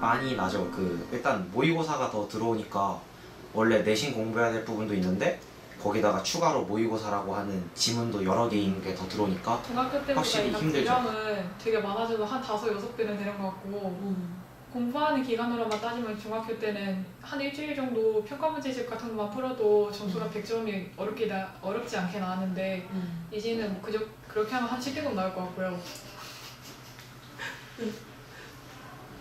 많이 나죠. 그 일단 모의고사가 더 들어오니까 원래 내신 공부해야 될 부분도 있는데 거기다가 추가로 모의고사라고 하는 지문도 여러 개인 게 더 들어오니까 중학교 때보다 확실히 일단 힘들죠. 분량은 되게 많아져도 한 다섯 여섯 배는 되는 것 같고 공부하는 기간으로만 따지면 중학교 때는 한 일주일 정도 평가 문제집 같은 것만 풀어도 점수가 100점이 어렵게 나, 어렵지 않게 나왔는데 이제는 뭐 그저 그렇게 하면 한 7등급 나올 것 같고요.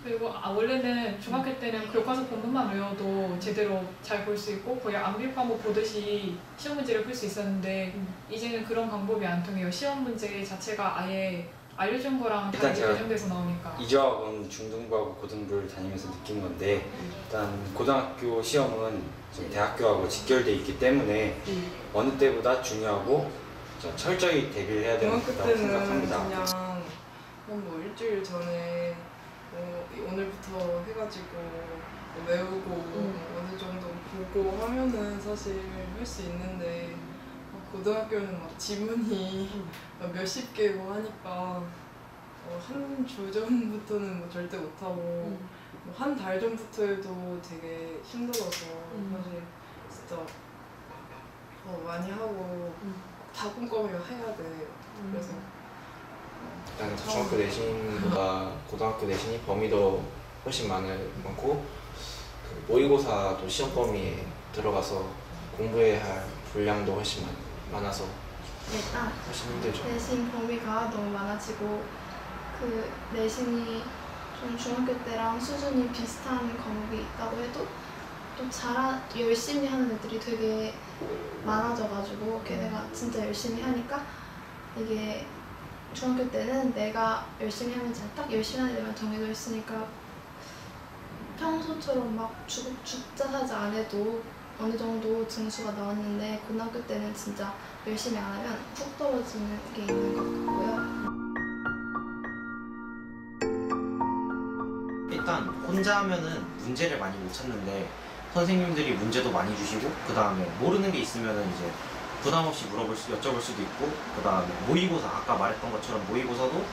그리고 아, 원래는 중학교 때는 교과서 본문만 외워도 제대로 잘 볼 수 있고 거의 암기 과목 보듯이 시험 문제를 풀 수 있었는데 이제는 그런 방법이 안 통해요. 시험 문제 자체가 아예 알려준 거랑 다르게 배정돼서 나오니까. 이조학은 중등부하고 고등부를 다니면서 느낀 건데 일단 고등학교 시험은 지금 대학교하고 직결돼 있기 때문에 어느 때보다 중요하고 저 철저히 대비를 해야 때는 생각합니다. 그냥 한뭐 일주일 전에 뭐 오늘부터 해가지고 뭐 외우고 뭐 어느 정도 보고 하면은 사실 할 수 있는데 어, 고등학교는 막 지문이 막 몇십 개고 하니까 어, 한주 전부터는 뭐 절대 못하고 뭐 한 달 전부터 해도 되게 힘들어서 음. 사실 진짜 더 많이 하고 다 꼼꼼히 해야 돼. 그래서 일단 중학교 내신보다 고등학교 내신이 범위도 훨씬 많을 많고 그 모의고사도 시험 범위에 들어가서 공부해야 할 분량도 훨씬 많, 많아서 일단 훨씬 힘들죠. 내신 범위가 너무 많아지고 그 내신이 좀 중학교 때랑 수준이 비슷한 과목이 있다고 해도 또 잘하 열심히 하는 애들이 되게 많아져가지고 걔네가 진짜 열심히 하니까 이게 중학교 때는 내가 열심히 하면 잘딱 열심히 애들만 정해져 있으니까 평소처럼 막 죽, 죽자 사지 안 해도 어느 정도 등수가 나왔는데 고등학교 때는 진짜 열심히 안 하면 훅 떨어지는 게 있는 것 같고요. 일단 혼자 하면은 문제를 많이 못 찾는데 선생님들이 문제도 많이 주시고 그 다음에 모르는 게 있으면은 이제 부담 없이 물어볼 수 여쭤볼 수도 있고 그 다음에 모의고사 아까 말했던 것처럼 모의고사도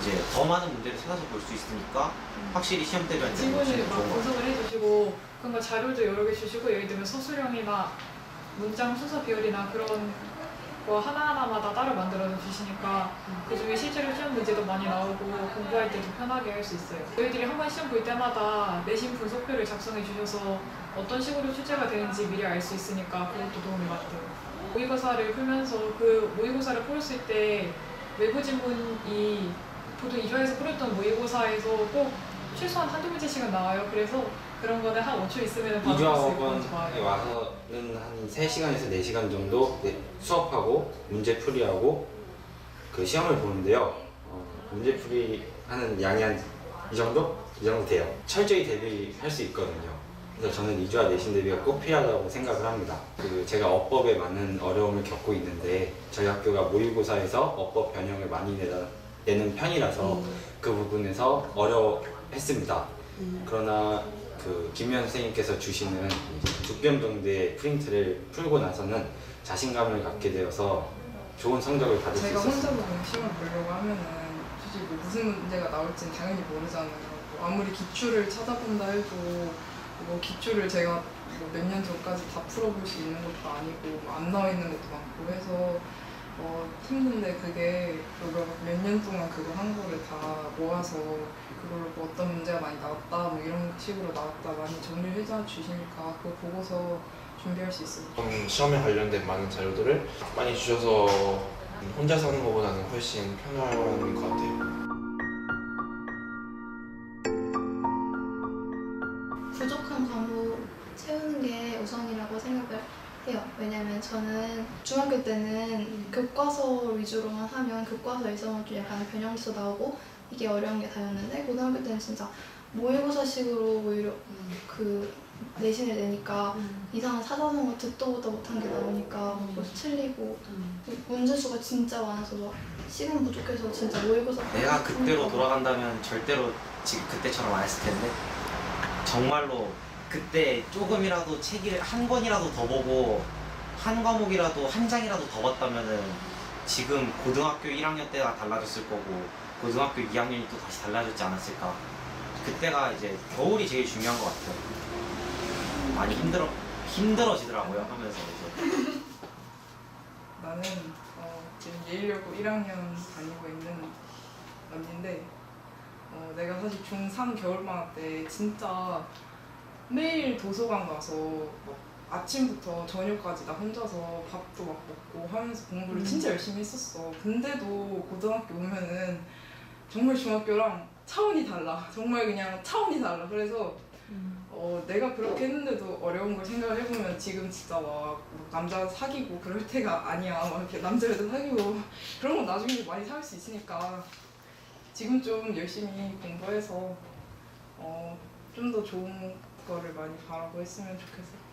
이제 더 많은 문제를 찾아서 볼 수 있으니까 확실히 시험 대비할 때는 훨씬 막. 분석을 해주시고 그런 거 자료도 여러 개 주시고 예를 들면 서술형이나 문장 순서 비율이나 그런 거 하나하나마다 따로 만들어서 주시니까 그 중에 실제로 시험 문제도 많이 나오고 공부할 때도 편하게 할 수 있어요. 저희들이 한 번 시험 볼 때마다 내신 분석표를 작성해 주셔서 어떤 식으로 출제가 되는지 미리 알 수 있으니까 그것도 도움이 많이 돼요. 모의고사를 풀면서 그 모의고사를 풀었을 때 외부 지문이 보통 2조에서 풀었던 모의고사에서 꼭 최소한 한두 문제씩은 나와요. 그래서 그런 거는 한 5초 있으면 바로 풀수 있고 이조학원에 좋아요. 와서는 한 3시간에서 4시간 정도 네, 수업하고 문제풀이하고 그 시험을 보는데요. 어, 문제풀이 하는 양이 한 이 정도? 이 정도 돼요. 철저히 대비할 수 있거든요. 그래서 저는 이주와 내신 대비가 꼭 필요하다고 생각을 합니다. 그 제가 어법에 많은 어려움을 겪고 있는데 저희 학교가 모의고사에서 어법 변형을 많이 내다, 내는 편이라서 그 부분에서 어려워 했습니다. 그러나 그 김현 선생님께서 주시는 북변동대 프린트를 풀고 나서는 자신감을 갖게 되어서 좋은 성적을 받을 수 제가 혼자 있었습니다. 보고 시험을 보려고 하면은 솔직히 뭐 무슨 문제가 나올지는 당연히 모르잖아요. 뭐 아무리 기출을 찾아본다 해도 뭐 기출을 제가 뭐몇년 전까지 다 풀어볼 수 있는 것도 아니고 뭐안 나와 있는 것도 많고 해서 어, 힘든데 그게 몇년 동안 그거 한 거를 다 모아서 그걸 뭐 어떤 문제가 많이 나왔다 뭐 이런 식으로 나왔다 많이 정리를 해줘 주시니까 그거 보고서 준비할 수 있어요. 좀 시험에 관련된 많은 자료들을 많이 주셔서 혼자서 하는 것보다는 훨씬 편한 것 같아요. 부족한 과목 채우는 게 우선이라고 생각을 해요. 왜냐면 저는 중학교 때는 교과서 위주로만 하면 교과서에서 좀 약간 변형돼서 나오고 이게 어려운 게 다였는데 고등학교 때는 진짜 모의고사식으로 오히려 그 내신을 내니까 이상한 사자성어 듣도 보다 못한 게 나오니까 벌써 틀리고 문제수가 진짜 많아서 막 시간 부족해서 진짜 모의고사 내가 그때로 돌아간다면 절대로 지금 그때처럼 안 했을 텐데 정말로 그때 조금이라도 책을 한 권이라도 더 보고 한 과목이라도 한 장이라도 더 봤다면은 지금 고등학교 1학년 때가 달라졌을 거고 고등학교 2학년이 또 다시 달라졌지 않았을까 그때가 이제 겨울이 제일 중요한 것 같아요. 많이 힘들어 힘들어지더라고요 하면서 이제 나는 어, 지금 예일여고 1학년 다니고 있는 언니인데 어, 내가 사실 중3 겨울방학 때 진짜 매일 도서관 가서 뭐 아침부터 저녁까지 나 혼자서 밥도 막 먹고 하면서 공부를 진짜 열심히 했었어. 근데도 고등학교 오면은 정말 중학교랑 차원이 달라. 정말 그냥 차원이 달라. 그래서 어, 내가 그렇게 했는데도 어려운 걸 생각을 해보면 지금 진짜 막 남자 사귀고 그럴 때가 아니야. 막 이렇게 남자애들 사귀고 그런 건 나중에 많이 살수 있으니까 지금 좀 열심히 공부해서 어, 좀 더 좋은 거를 많이 바라고 했으면 좋겠어.